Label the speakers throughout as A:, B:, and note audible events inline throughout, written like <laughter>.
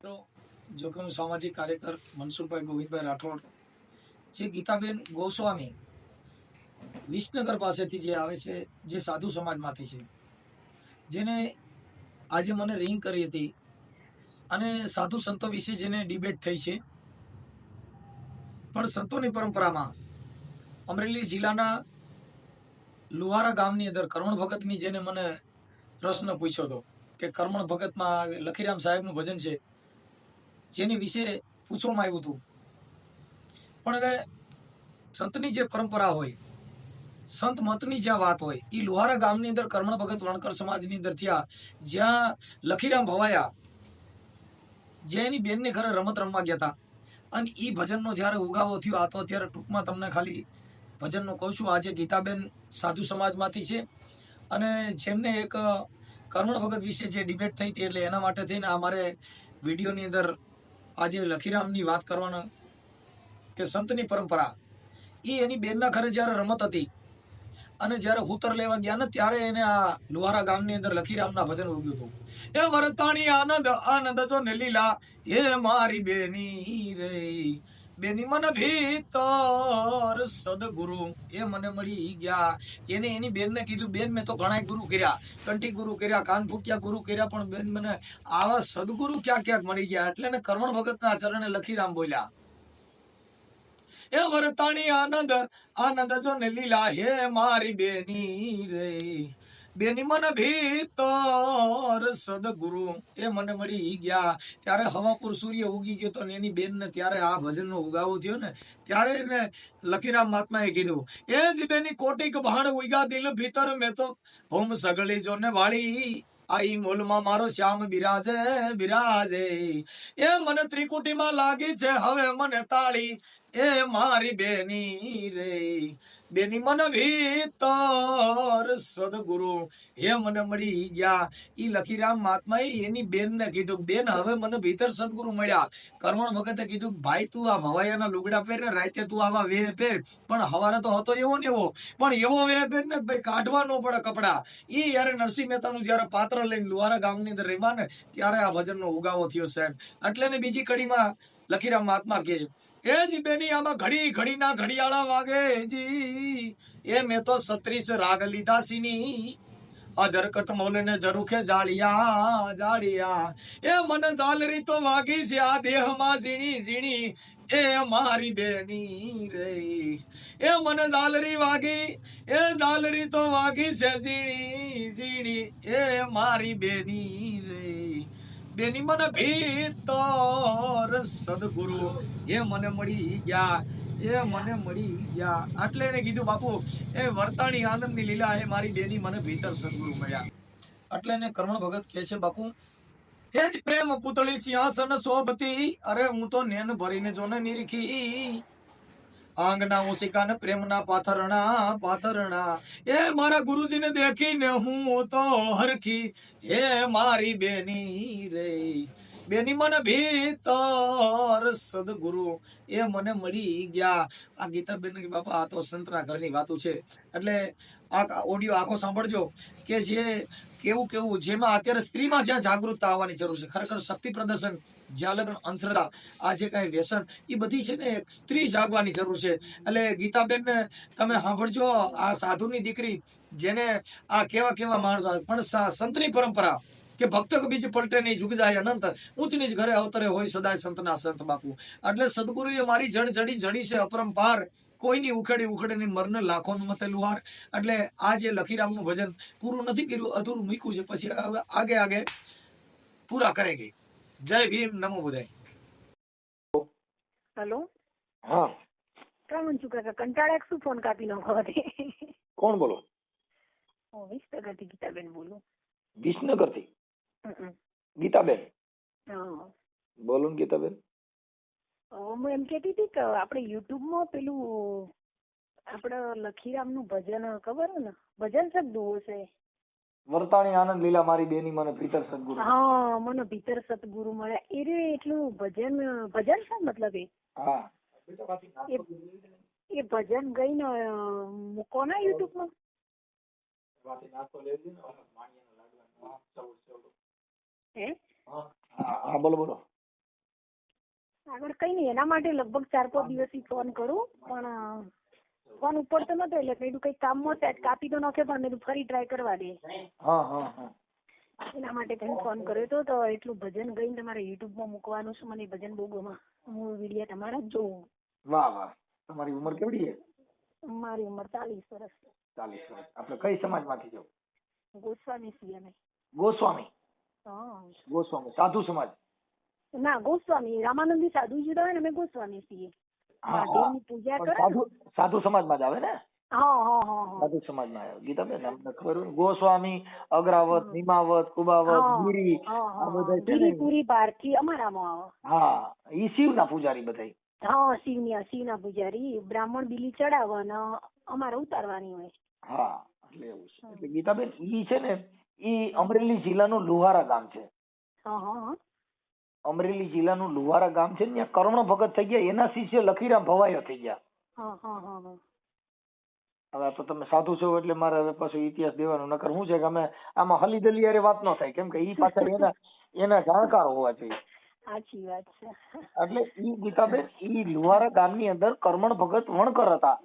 A: મિત્રો, જોખમ સામાજિક કાર્યકર મનસુખભાઈ ગોવિંદભાઈ રાઠોડ જે ગીતાબેન ગોસ્વામી વિસનગર પાસેથી જે આવે છે જે સાધુ સમાજમાંથી છે જેને આજે મને રિંગ કરી હતી અને સાધુ સંતો વિશે જેને ડિબેટ થઈ છે. પણ સંતોની પરંપરામાં અમરેલી જિલ્લાના લુહારા ગામની અંદર કરમણ ભગતની જેને મને પ્રશ્ન પૂછ્યો હતો કે કરમણ ભગતમાં લખીરામ સાહેબનું ભજન છે જેની વિશે પૂછવામાં આવ્યું હતું. પણ હવે સંતની જે પરંપરા હોય, સંત મતની જ્યાં વાત હોય એ લુહારા ગામની અંદર કર્મણ ભગત વણકર સમાજની અંદર થયા, જ્યાં લખીરામ ભવાયા જે એની બેનને ઘરે રમત રમવા ગયા હતા અને એ ભજનનો જ્યારે ઉગાવો થયો, આ તો અત્યારે ટૂંકમાં તમને ખાલી ભજનનો કહું છું, આજે ગીતાબેન સાધુ સમાજમાંથી છે. અને જેમને એક કર્મણ ભગત વિશે જે ડિબેટ થઈ હતી એટલે એના માટે થઈને આ મારે વિડીયોની અંદર આજે લખીરામની વાત કરવાનો કે સંતની પરંપરા, એ એની બેનના ઘરે જ્યારે રમત હતી અને જ્યારે હુતર લેવા ગયા ને ત્યારે એને આ લુહારા ગામની અંદર લખીરામના ભજન ઉગ્યું હતું. એ વરતાણી આનંદ આનંદ જો ને લીલા હે મારી બેની રે. બેની મન ભીતર સદગુરુ. એ મને મળી ગયા. એને એની બેનને કીધું, બેન, મેં તો ઘણા ગુરુ કર્યા. કંઠી ગુરુ કર્યા, કાન ફૂક્યા ગુરુ કર્યા, પણ બેન મને આવા સદગુરુ ક્યાં ક્યાંક મળી ગયા. એટલે ને કરમણ ભગતના ચરણે લખીરામ બોલ્યા. એ વરતાણી આનંદ આનંદ જો ને લીલા હે મારી બેની રે. બેની મન ભીતર સદગુરુ. એ મને મળી ગયા. ત્યારે હવાપુર સૂર્ય ઉગી ગયો તો એની એની બેનને ત્યારે આ ભજનનો ઉગાવો થયો ને, ત્યારે એને લખીરામ મહાત્માએ કીધું, એ જ બેની કોટિક ભાણ ઉગા દિલ ભીતર મેં તો. હોમ સગળી જો ને વાળી આઈ મોલમાં મારો શ્યામ બિરાજે બિરાજે. એ મને ત્રિકુટીમાં લાગી છે, હવે મને તાળી. એ મારી બેની રે. બેની મન ભીતર સદગુરુ, હે મને મળી ગયા. ઈ લખીરામ મહાત્મા એની બેનને કીધું, બેન, હવે મને ભીતર સદગુરુ મળ્યા. કરવણ વખતે કીધું, ભાઈ, તું આ ભવાયાના લુગડા પહેર ને રાતે તું આવા વેહ પહેર. પણ હવારે તો હતો એવો ને એવો. પણ એવો વેહ પહેર ને ભાઈ, કાઢવા ન પડે કપડા. એ યારે નરસિંહ મહેતાનું જયારે પાત્ર લઈને લુહારા ગામની અંદર રહેવા ને ત્યારે આ ભજનનો ઉગાવો થયો સાહેબ. એટલે ને બીજી કડીમાં લખીરામ મહાત્મા કહે છે એ જ બેની આમાં ઘડી ઘડીના ઘડિયાળા વાગે જી. એ મેં તો સત્રીસ રાગ લીધા સીની. અજરકટ મૌનને જરૂખે જાળિયા જાળિયા. એ મને ઝાલરી તો વાગી છે, આ દેહમાં ઝીણી ઝીણી. એ મારી બેની રે. એ મને ઝાલરી વાગી, એ ઝાલરી તો વાગી છે, ઝીણી ઝીણી. એ મારી બેની રે. બેની મને ભીતર સદગુરુ. એ મને મળી ગયા, એ મને મળી ગયા. એટલે એને કીધું, બાપુ, એ વર્તાણી આનંદની લીલા એ મારી બેની, મને ભીતર સદગુરુ મળ્યા. એટલે એને કર્મણ ભગત કહે છે, બાપુ એ જ પ્રેમ પુતળી સિંહાસન શોભતી અરે હું તો નેન ભરીને જોને નિરખી. આંગના ઓશિકા ને પ્રેમના પાથરણા પાથરણા. એ મારા ગુરુજીને દેખીને હું તો હરખી. હે મારી બેની રે બેની મને ભીતર સદગુરુ. એ મને મળી ગયા. આ ગીતાબેન કે બાપા, આ તો સંતના ઘરની વાતો છે. એટલે આ ઓડિયો આખો સાંભળજો કે જે કેવું કેવું, જેમાં અત્યારે સ્ત્રીમાં જ્યાં જાગૃતતા આવવાની જરૂર છે. ખરેખર શક્તિ પ્રદર્શન જ્યાં અંધશ્રદ્ધા, આ જે કાંઈ વ્યસન, એ બધી છે ને એક સ્ત્રી જાગવાની જરૂર છે. એટલે ગીતાબેન ને તમે સાંભળજો, આ સાધુની દીકરી જેને આ કેવા કેવા માણસો પણ સંતની પરંપરા કે ભક્ત બીજ પલટે નહીં જુગ જાય અનંત. ઊંચ નીચ ઘરે અવતરે હોય સદાય સંતના સંત બાપુ. એટલે સદગુરુએ મારી જડ જડી જડી છે અપરંપાર. કોઈની ઉખેડી ઉખેડીની મરને લાખોનું મતેલું લુહાર એટલે આ જે લખીરામનું ભજન પૂરું નથી કર્યું અધૂરું મૂક્યું છે પછી હવે આગે આગે પૂરા કરેગી જય ભીમ નમો બુધાય.
B: હેલો?
C: હા.
B: કામ છું કાકા કંટાળા શું ફોન કાપી નાખો
C: કોણ બોલો?
B: હું વીસ ટકાથી ગીતાબેન બોલું. વિસનગરથી.
C: ગીતાબેન?
B: હા.
C: બોલો ને ગીતાબેન
B: હું એમ કેતી હતી કે આપણે યુટ્યુબમાં પેલું આપણે લખીરામનું ભજન ખબર ને? ભજન શબ્દો છે
C: વર્તાણી આનંદ લીલા મારી બેની મને ભીતર સદગુરુ.
B: હા મને ભીતર સદગુરુ મળ્યા. એ રે એટલું ભજન ભજન છે મતલબ એ?
C: હા.
B: એ ભજન ગઈ ને મૂકો ને યુટ્યુબમાં. હે
C: હા? હા બોલો બોલો.
B: આગળ કઈ નહીં એના માટે લગભગ ચાર પાંચ દિવસથી ફોન કરું પણ ફોન ઉપડતો નતો એટલે મેં કીધું કઈ કામમાં સેટ કાપી તો નાખે પણ મેં ફરી ટ્રાય કરવા દે. એના માટે તને ફોન કર્યો તો એટલું ભજન ગઈ તમારે યુટ્યુબમાં મૂકવાનું છે મને ભજન બહુ ગમે. હું વીડિયો તમારા જ જોઉં.
A: વાહ વાહ. તમારી ઉંમર કેવડી છે?
B: મારી ઉંમર ચાલીસ વર્ષ.
A: ચાલીસ વર્ષ. આપણે કઈ સમાજમાંથી છો?
B: ગોસ્વામી છીએ અમે.
A: ગોસ્વામી. ગોસ્વામી. સાધુ સમાજ.
B: ના ગોસ્વામી. રામાનંદી સાધુજી તો ને અમે ગોસ્વામી છીએ. પૂજા કરે
A: સાધુ સમાજમાં જ આવે ને? સાધુ સમાજમાં આવે. ગીતાબેન અમને ખબર ગોસ્વામી અગ્રાવત નિમાવત કુબાવત ગીરી આ બધા. છે ને.
B: ભારતી અમારામાં આવે.
A: હા ઈ શિવના પૂજારી બધા
B: હા શિવની શિવના પૂજારી. બ્રાહ્મણ બીલી ચડાવવાના અમારે ઉતારવાની હોય.
A: હા એટલે એવું છે. એટલે ગીતાબેન ઈ છે ને ઈ અમરેલી જિલ્લાનું લુહારા ગામ છે. અમરેલી જિલ્લાનું લુહારા ગામ છે ત્યાં કર્ણ ભગત થઈ ગયા એના શિષ્ય લખીરામ ભવાયો થઈ ગયા. હવે તો તમે સાધુ છો એટલે મારે હવે પાછું ઇતિહાસ દેવાનો નકર શું છે કે અમે આમાં હલી દલી હારે વાત ન થાય કેમ કે ઈ પાછળ <laughs> એના એના જાણકાર હોવા જોઈએ.
B: સાચી વાત છે.
A: એટલે ઈ ગીતાબેન ઈ લુહારા ગામની અંદર કર્મણ ભગત વણકર હતા.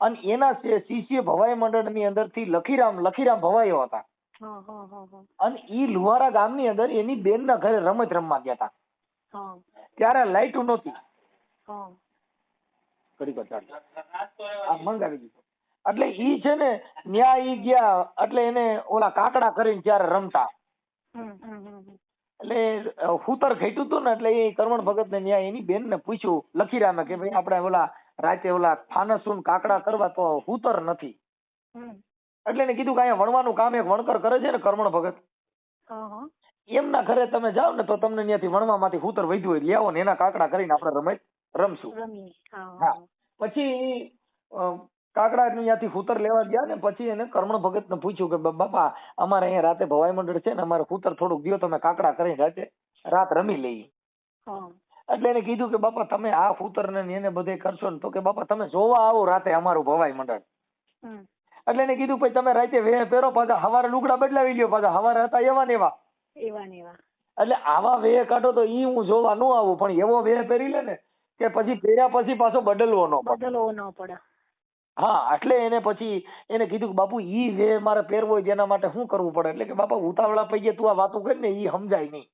A: અને એના શિષ્ય ભવાઈ મંડળની અંદરથી લખીરામ લખીરામ ભવાઈઓ હતા. અને ઈ લુહારા ગામની અંદર એની બેનના ઘરે રમત રમવા ગયા હતા. ત્યારે લાઈટ નહોતી. એટલે ઈ છે ને ન્યા ઈ ગયા એટલે એને ઓલા કાકડા કરીને ત્યારે રમતા. એટલે હુતર ઘટ્યું હતું ને એટલે એ કરમણ ભગત ને ન્યા એની બેન ને પૂછ્યું લખીરામે કે ભાઈ આપણે ઓલા રાતે ઓલા ફાનસુન કાકડા કરવા તો હૂતર નથી. એટલે એને કીધું કે અહીંયા વણવાનું કામ એક વણકર કરે છે ને કર્મણ ભગત. એમના ઘરે તમે જાઓ ને તો તમને ત્યાંથી વણવામાંથી હૂતર વધ્યું હોય. લે ને એના કાકડા કરીને આપણે રમત રમશું.
B: હા
A: પછી કાકડા નું ત્યાંથી ફૂતર લેવા ગયા ને પછી એને કર્મણ ભગત ને પૂછ્યું કે બાપા અમારે અહીંયા રાતે ભવાઈ મંડળ છે ને અમારે ફૂતર થોડુંક દિયો તમે કાકડા કરીને રાતે રાત રમી લઈએ. એટલે એને કીધું કે બાપા તમે આ ફૂતર ને એને બધે કરશો ને તો કે બાપા તમે જોવા આવો રાતે અમારું ભવાઈ મંડળ. એટલે એને કીધું પછી તમે રાતે વેહ પહેરો પાછા હવારે લુગડા બદલાવી લ્યો પાછા હવારે હતા એવા ને એવા.
B: એવા ને એવા.
A: એટલે આવા વેહ કાઢો તો ઈ હું જોવા ન આવું પણ એવો વેહ પહેરી લે ને કે પછી પહેર્યા પછી પાછો બદલવો ન પડે.
B: બદલવો ન પડે.
A: હા એટલે એને પછી એને કીધું કે બાપુ ઈ વેહ મારે પહેરવો હોય તેના માટે શું કરવું પડે? એટલે કે બાપા ઉતાવળા પૈયે તું આ વાતો કરી ને ઈ સમજાય નહીં.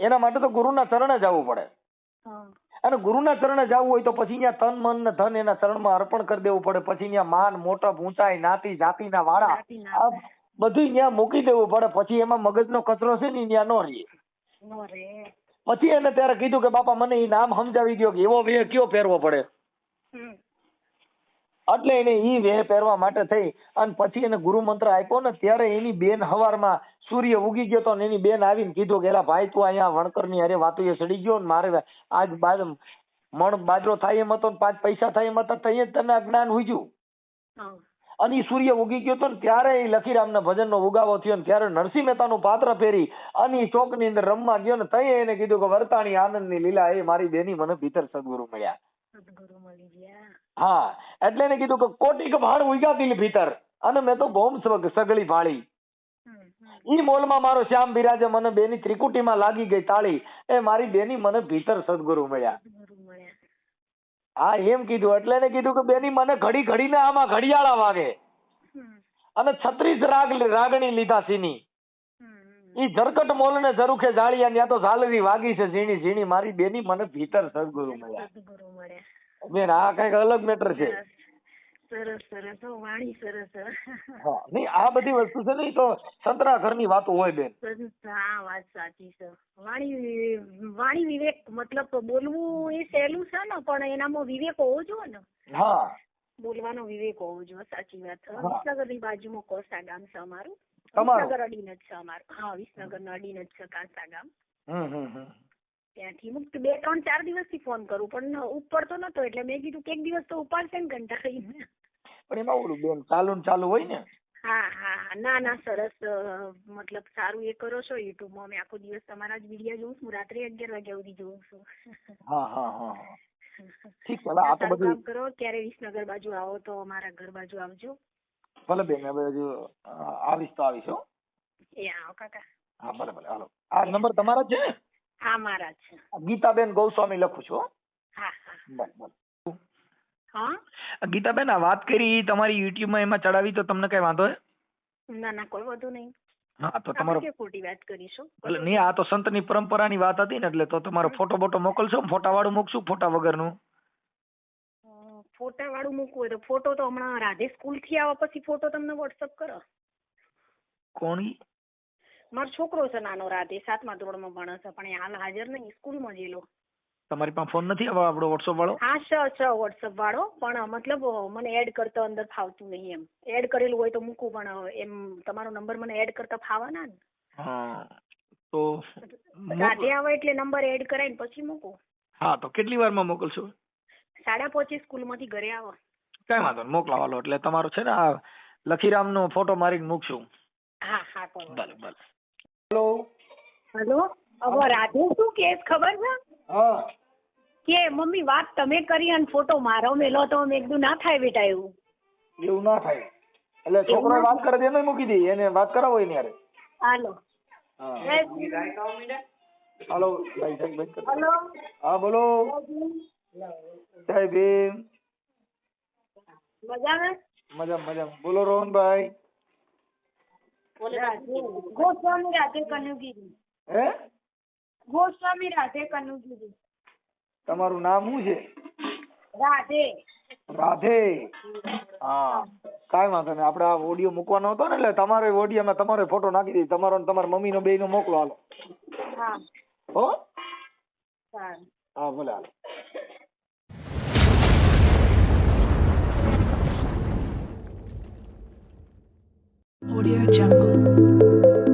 A: એના માટે તો ગુરુના ચરણે જવું પડે. અને ગુરુના ચરણે જવું હોય તો પછી ત્યાં તન મન ને ધન એના ચરણમાં અર્પણ કરી દેવું પડે. પછી ત્યાં માન મોટપ ઊંચાઈ નાતી જાતિના વાળા આ બધું ત્યાં મૂકી દેવું પડે. પછી એમાં મગજનો કચરો છે ને ત્યાં નો
B: રહીએ
A: પછી એને ત્યારે કીધું કે બાપા મને ઈ નામ સમજાવી દ્યો કે એવો વેહ કયો પહેરવો પડે? એટલે એને ઈ વેહ પહેરવા માટે થઈ. અને પછી એને ગુરુ મંત્ર આપ્યો ને ત્યારે એની બેન હવારમાં સૂર્ય ઉગી ગયો તો એની બેન આવીને કીધું કે એલા ભાઈ તું અહીંયા વણકરની હારે એ સડી ગયો ને મારે આજ બાદ મણ બાજરો થાય એમ હતો ને પાંચ પૈસા થાય એમ હતા તઈ જ તને આ જ્ઞાન ઉજ્યું. અને એ સૂર્ય ઉગી ગયો તો ને ત્યારે એ લખીરામના ભજનનો ઉગાવો થયો ને ત્યારે નરસિંહ મહેતાનું પાત્ર પહેરી અને એ ચોકની અંદર રમવા ગયો ને તઈ એને કીધું કે વર્તાણી આનંદની લીલા એ મારી બેની મને ભીતર સદગુરુ મળ્યા. હા એટલે એને કીધું કે કોટિક ભાણ ઉગ્યા દિલ ભીતર. અને મેં તો બોમ સગળી ભાળી. ઈ મોલમાં મારો શ્યામ બિરાજે મને બેની ત્રિકુટીમાં લાગી ગઈ તાળી. એ મારી બેની મને ભીતર સદગુરુ મળ્યા. હા એમ કીધું. એટલે એને કીધું કે બેની મને ઘડી ઘડીને આમાં ઘડિયાળા વાગે. અને છત્રીસ રાગ રાગણી લીધા સીની.
B: હમ
A: જરકટ મોલ ને ઝરૂખે જાળિયા ત્યાં તો ઝાલરી વાગી છે ઝીણી ઝીણી. મારી બેની મને ભીતર સદગુરુ મળ્યા. બેન આ કંઈક અલગ મેટર છે.
B: સરસ સરસ વાણી સરસ
A: હા. નહીં આ બધી વસ્તુ છે ને તો સંતરા ઘરની વાતો હોય બેન.
B: હા વાત સાચી છે. વાણી વાણી વિવેક મતલબ બોલવું એ સહેલું છે ને પણ એનામાં વિવેક હોવો જોઈએ ને.
A: હા.
B: બોલવાનો વિવેક હોવો જોઈએ સાચી વાત. વિસનગરની બાજુમાં કોસા ગામ છે અમારું? વિસનગર અડીને જ છે અમારું. હા વિસનગર અડીને જ છે કાંસા ગામ.
A: હમ હમ હમ.
B: ત્યાંથી મુક્ત બે ત્રણ ચાર દિવસથી ફોન કરું પણ ઉપડતો નતો એટલે મેં કીધું કે એક દિવસ તો ઉપાડશે ને કંટાળીને
A: પણ એમાં ઓલું બેન ચાલુ ને ચાલુ હોય ને?
B: હા હા ના ના સરસ મતલબ સારું એ કરો છો યુટ્યુબ મેં આખો દિવસ તમારા જ વીડિયો જોઉં છું. રાત્રે અગિયાર વાગ્યા સુધી જોઉં છું.
A: હા હા હા. ઠીક છે આ તો બધું
B: કામ કરો. ક્યારે વિસનગર બાજુ આવો તો અમારા ઘર બાજુ આવજો.
A: ભલે બેન હવે હજુ આવીશ તો આવીશ હો. ભલે ભલે હાલો. આ નંબર તમારો જ છે ને?
B: હા મારા છે.
A: ગીતાબેન ગૌસ્વામી લખું છું હો. બસ બસ.
B: હા?
A: ગીતાબેન આ વાત કરી તમારી યુટ્યુબમાં એમાં ચડાવી તો તમને કઈ વાંધો હે?
B: ના ના કોઈ વધુ નહીં.
A: હા તો તમારો
B: ખોટી વાત કરીશું?
A: એટલે નહીં આ તો સંતની પરંપરાની વાત હતી ને એટલે તો તમારો ફોટો બોટો મોકલશો ફોટા વાળું મૂકશું ફોટા વગરનું?
B: ફોટા વાળું મૂકવું હોય તો ફોટો તો હમણાં રાધે સ્કૂલથી આવ્યા પછી ફોટો તમને વોટ્સઅપ કરો.
A: કોણી
B: મારો છોકરો છે નાનો રાધે સાતમા ધોરણમાં ભણે છે પણ એ હાલ હાજર નહીં સ્કૂલમાં જેલો
A: તમારી પાસે ફોન નથી હવે આપણો વોટ્સઅપ વાળો?
B: હા છે છે વોટ્સઅપ વાળો પણ મતલબ મને એડ કરતા અંદર ફાવતું નહીં એમ. એડ કરેલું હોય તો મૂકું પણ એમ તમારો નંબર મને એડ કરતા ફાવાના ને.
A: હા તો
B: રાધે આવે એટલે નંબર એડ કરાવીને પછી મૂકું.
A: હા તો કેટલી વારમાં મોકલશો?
B: સાડા સ્કૂલ સ્કૂલમાંથી ઘરે આવો.
A: કઈ વાંધો નહીં મોકલાવાલો એટલે તમારો છે ને આ લખીરામનો ફોટો મારીને મૂકશું.
B: હા હા
A: ભલે ભલે. હેલો?
B: હેલો? હવે રાધે શું કેસ ખબર છે?
A: હા.
B: કે મમ્મી વાત તમે કરી અને ફોટો મારો મેલો તો મેં કીધું ના થાય બેટા એવું.
A: એવું ના થાય. એટલે છોકરો વાત કરે એને મૂકી દે. એને વાત કરાવો એની હારે.
B: હાલો.
A: હાલો.
B: હલો?
A: હા બોલો. જય ભીમ.
B: મજામાં?
A: મજા મજા બોલો રોહનભાઈ.
B: ગોસ્વામી રાધે કનુગીરી
A: હે?
B: ગોસ્વામી રાધે કનુગીરી
A: તમારું નામ શું છે?
B: રાધે.
A: રાધે. હા. કાંઈ વાંધો નહીં. આપણે આ ઓડિયો મૂકવાનો હતો ને એટલે તમારો ઓડિયોમાં તમારો ફોટો નાખી દઈએ. તમારો ને તમારા મમ્મીનો બેયનો મોકલો હાલો.
B: હા?
A: હો. હા ભલે હાલો.
D: Audio Jungle.